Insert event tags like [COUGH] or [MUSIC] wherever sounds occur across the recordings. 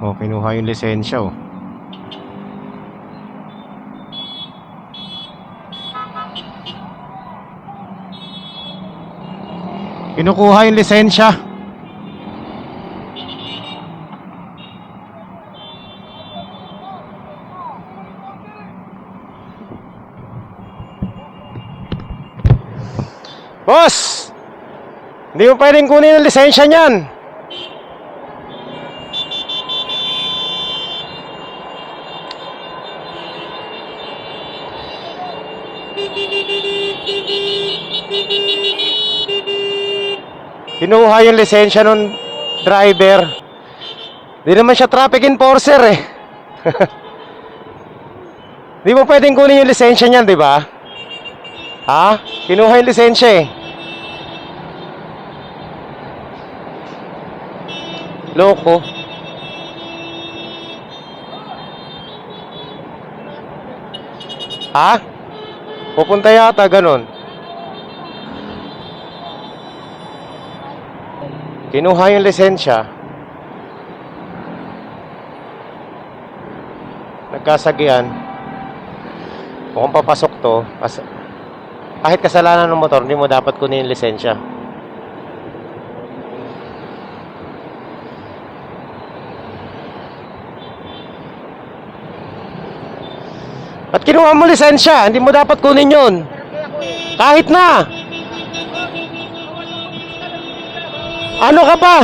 Oh, kinuha yung lisensya oh. Kinukuha yung lisensya. Boss! Hindi mo pwedeng kunin ang lisensya niyan. Kinuha yung lisensya ng driver. Di naman siya traffic enforcer eh. [LAUGHS] Di mo pwedeng kunin yung lisensya niyan, di ba? Ha? Kinuha yung lisensya eh. Loko. Ha? Pupunta yata ganun. Kinuha yung lisensya. Nagkasagian. Mukhang papasok to. Kas kahit kasalanan ng motor, hindi mo dapat kunin yung lisensya. At kinuha mo lisensya, hindi mo dapat kunin yun. Kahit na. Ano ka pa?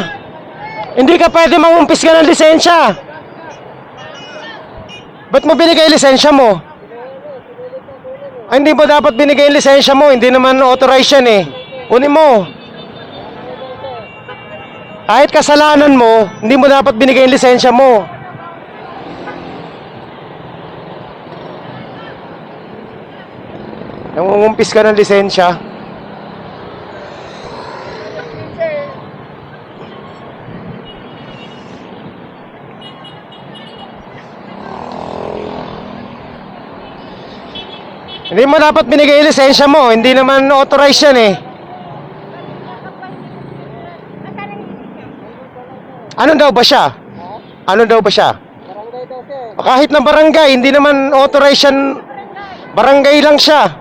Hindi ka pwede mangumpis ka ng lisensya. Ba't mo binigay lisensya mo? Ay, hindi mo dapat binigay lisensya mo. Hindi naman authorized yan eh. Kunin mo. Kahit kasalanan mo, hindi mo dapat binigay lisensya mo. Nangungumpis ka ng lisensya. Hindi mo dapat binigay lisensya mo. Hindi naman authorized yan eh. Ano daw ba siya? Ano daw ba siya? Kahit na barangay, hindi naman authorized yan. Barangay lang siya.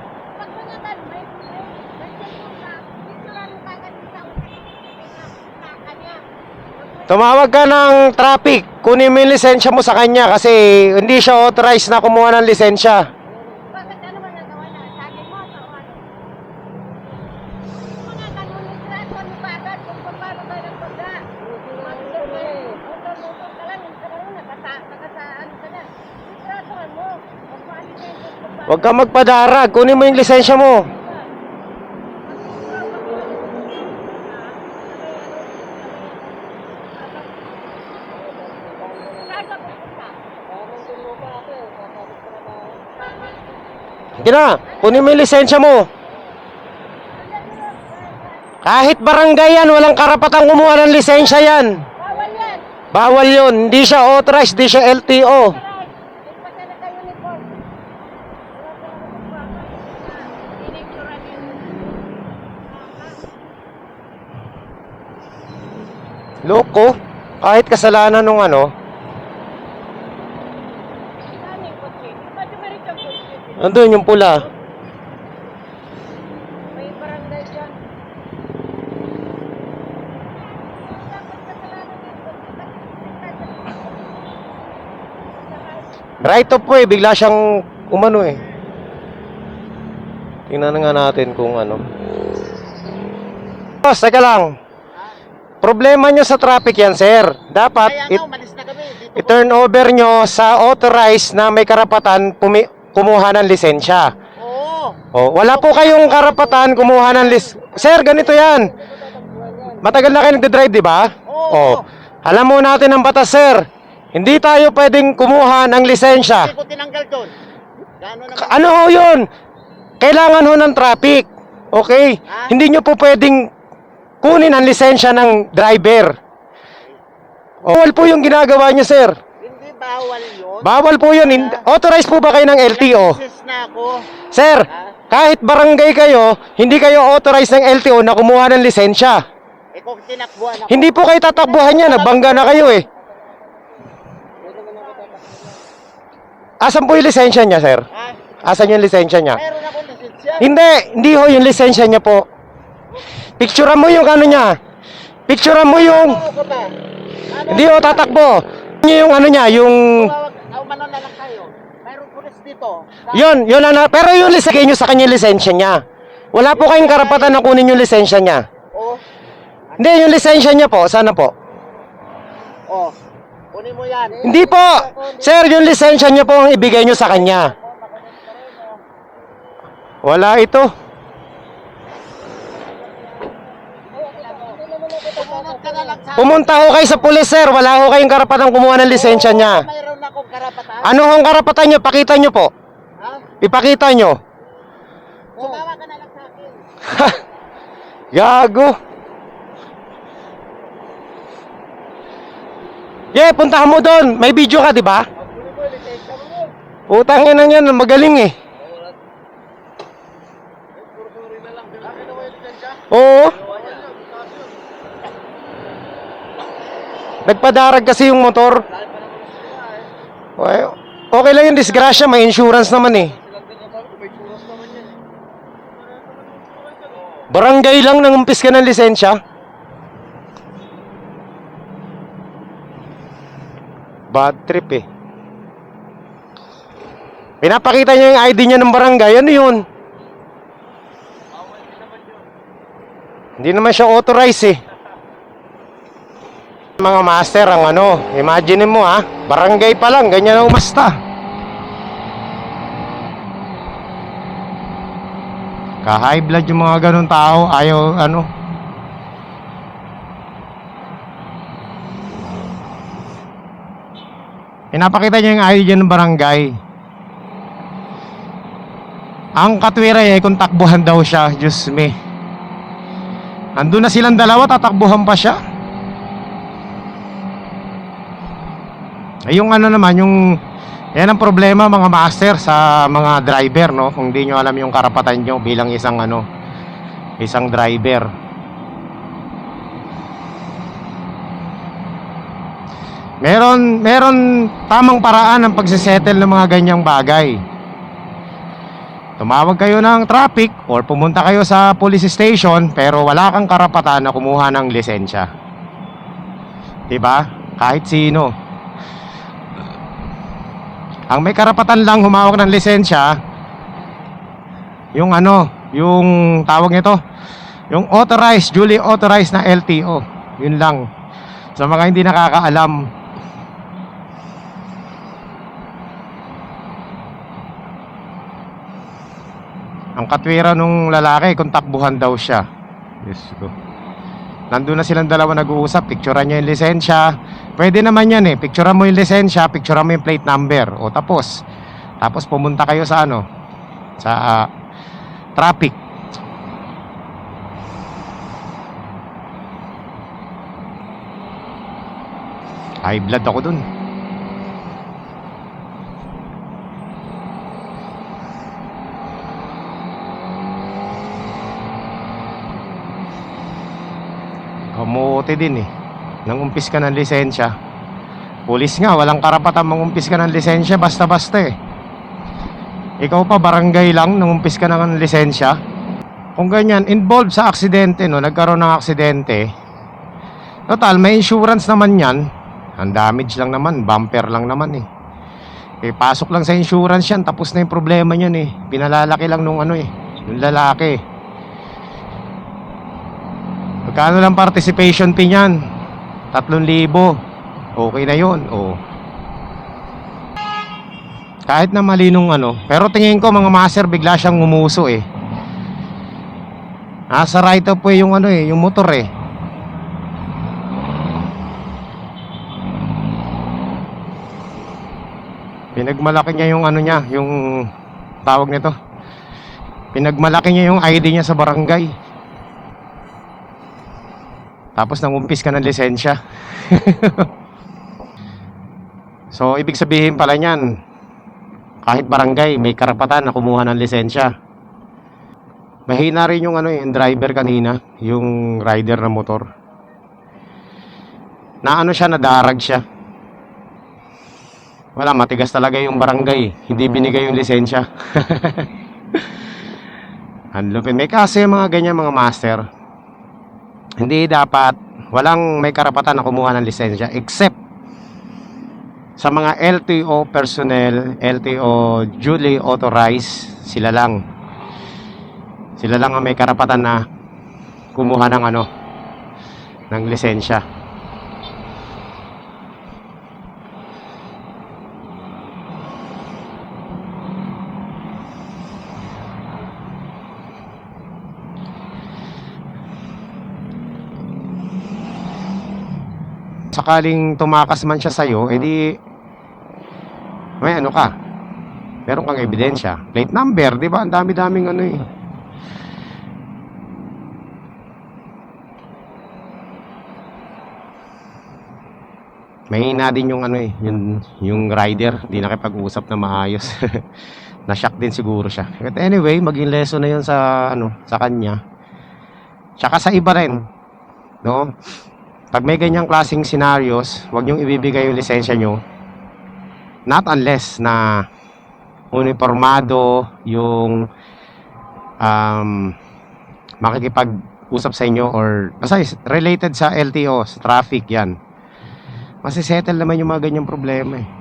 Tumawag ka ng traffic. Kunin mo yung lisensya mo sa kanya kasi hindi siya authorized na kumuha ng lisensya. Bakit ano ba nagawa na? Sabi mo, o ano? Mga kanunod sila, so ano ba agad? Kung paano tayo nagpagda? Mag-motor ka lang, motor-motor ka lang, yung karoon, nakasa, nakasaan ka na. Itratuhan mo. Kung paano tayo nagpagda? Huwag ka magpadarag. Kunin mo yung lisensya mo. Saan ka pupunta? Parang din mo pa ate. Kakabit ka na ba? Sige na, kunin mo yung lisensya mo. Kahit barangay yan, walang karapatang kumuha ng lisensya yan. Bawal yan! Bawal yun. Hindi siya authorized, hindi siya LTO. Aray! May pata na kayo uniform. Wala ka naman Inicturan yun. Loko. Kahit kasalanan nung ano. Saan yung pula. May barangay dyan. Right off po eh. Bigla siyang umano eh. Tingnan na nga natin kung ano. Boss, teka lang. Problema nyo sa traffic yan, sir. Dapat Kaya it, nga, umalis na kami. Dito i-turn over nyo sa authorized na may karapatan pumi- kumuha ng lisensya. Oo. Oh, wala po kayong karapatan kumuha ng lis... Sir, ganito yan. Matagal na kayo nagde-drive, di ba? Oh. Oo. Alam mo natin ang batas, sir. Hindi tayo pwedeng kumuha ng lisensya. Hindi ko tinanggal doon. Gano'n naman. Ka- Ano ho yun? Kailangan ho ng traffic. Okay? Ah? Hindi nyo po pwedeng kunin ang lisensya ng driver. Bawal po yung ginagawa nyo, sir. Hindi bawal yun. Bawal po yun. Hin- Authorized po ba kayo ng LTO? Nag-insist na ako. Sir, kahit barangay kayo, hindi kayo authorized ng LTO na kumuha ng lisensya. Eh kung tinakbuhan ako. Hindi po kayo tatakbuhan yan, nagbangga na kayo eh. Asan po yung lisensya niya, sir? Ha? Asan yung lisensya niya? Meron ako lisensya. Hindi, hindi ho yung lisensya niya po. Picturean mo yung ano niya. Picturean mo yung... Hindi ho, tatakbo. Yung, ano niya, yung... Oh, umano na lang kayo. Mayroong pulis dito. Yun, yun na, pero yung lisensya nyo sa kanya lisensya niya. Wala po kayong karapatan na kunin yung lisensya niya. Oh, Hindi, yung lisensya niya po, sana po. oh. Kunin mo yan. Hindi po! Sir, yung lisensya niya po ang ibigay nyo sa kanya. Wala ito. Pumunot ka na lang sa... Pumunta ho kayo sa pulis, sir. Wala ho kayong karapatan kumuha ng lisensya niya. Mayroon akong karapatan. Ano hong karapatan nyo? Pakita nyo po. Ha? Ipakita nyo. Sumawa ka na lang sa akin. Gago. Yeah, puntahan mo doon. May video ka, di ba? Kunin mo, lisensya mo. Utangin na yan, magaling eh. Oo. Nagpadarag kasi yung motor. Okay, okay lang yung disgrasya, may insurance naman eh. Barangay lang nangumpis ka ng lisensya. Bad trip eh. Pinapakita niya yung ID niya ng barangay. Ano yun? Hindi naman siya authorized eh. Mga master ang ano, imagine mo ha, barangay pa lang, ganyan na umasta. Ka-high blood yung mga ganun tao, ayaw ano. Pinapakita niya yung ID ng barangay. Ang katwira eh, kung takbuhan daw siya, Diyos me. Andun na silang dalawa, tatakbuhan pa siya. Ay, yung ano naman, yung yan ang problema mga master sa mga driver, no? Kung di nyo alam yung karapatan nyo bilang isang ano, isang driver. Meron, meron tamang paraan ng pagsisettle ng mga ganyang bagay. Tumawag kayo ng traffic or pumunta kayo sa police station pero wala kang karapatan na kumuha ng lisensya. 'Di ba? Kahit sino. Ang may karapatan lang humawak ng lisensya yung ano, yung tawag nito, yung authorized, duly authorized na LTO. Yun lang. Sa mga hindi nakakaalam, Ang katwira nung lalaki kung takbuhan daw siya. Yes ko. Nandun na silang dalawa nag-uusap, picturean niya yung lisensya. Pwede naman yan eh, picturean mo yung lisensya, picturean mo yung plate number. O tapos, tapos pumunta kayo sa ano, sa ah, traffic. High blood ako dun. Kamote din eh. Nangumpis ka ng lisensya. Pulis nga, walang karapatan mangumpis ka ng lisensya basta-basta eh. Ikaw pa barangay lang, nangumpis ka ng lisensya. Kung ganyan, involved sa aksidente, no, nagkaroon ng aksidente. Total, may insurance naman yan. Ang damage lang naman, bumper lang naman eh. Eh, pasok lang sa insurance yan, tapos na yung problema niyan eh. Pinalalaki lang nung ano eh, yung lalaki. Magkano lang participation fee niyan? 3,000. Okay na yun. Oh. Kahit na mali nung ano. Pero tingin ko mga master bigla siyang ngumuso eh. Nasa right way yung ano eh, yung motor eh. Pinagmalaki niya yung ano niya, yung tawag nito. Pinagmalaki niya yung ID niya sa barangay. Tapos nangumpis ka ng lisensya. [LAUGHS] so, ibig sabihin pala niyan, kahit barangay, may karapatan na kumuha ng lisensya. Mahina rin yung ano eh, yung driver kanina, yung rider ng motor. Na ano siya, nadarag siya. Wala, matigas talaga yung barangay. Hindi binigay yung lisensya. [LAUGHS] Ang lupin. May kasi mga ganyan mga master. Hindi dapat, walang may karapatan na kumuha ng lisensya except sa mga LTO personnel, LTO duly authorized, sila lang. Sila lang ang may karapatan na kumuha ng ano, ng lisensya. Sakaling tumakas man siya sa'yo, edi may ano ka, meron kang ebidensya. Plate number, di ba? Ang dami-daming ano eh. Mahina din yung ano eh, yung, yung rider, di nakipag-usap na maayos. [LAUGHS] Na-shock din siguro siya. But anyway, maging lesson na yun sa ano, sa kanya. Tsaka sa iba rin. No? Pag may ganyang klaseng scenarios, huwag niyong ibibigay yung lisensya nyo. Not unless na uniformado yung um, makikipag-usap sa inyo or basta related sa LTO, traffic yan. Masisettle naman yung mga ganyang problema eh.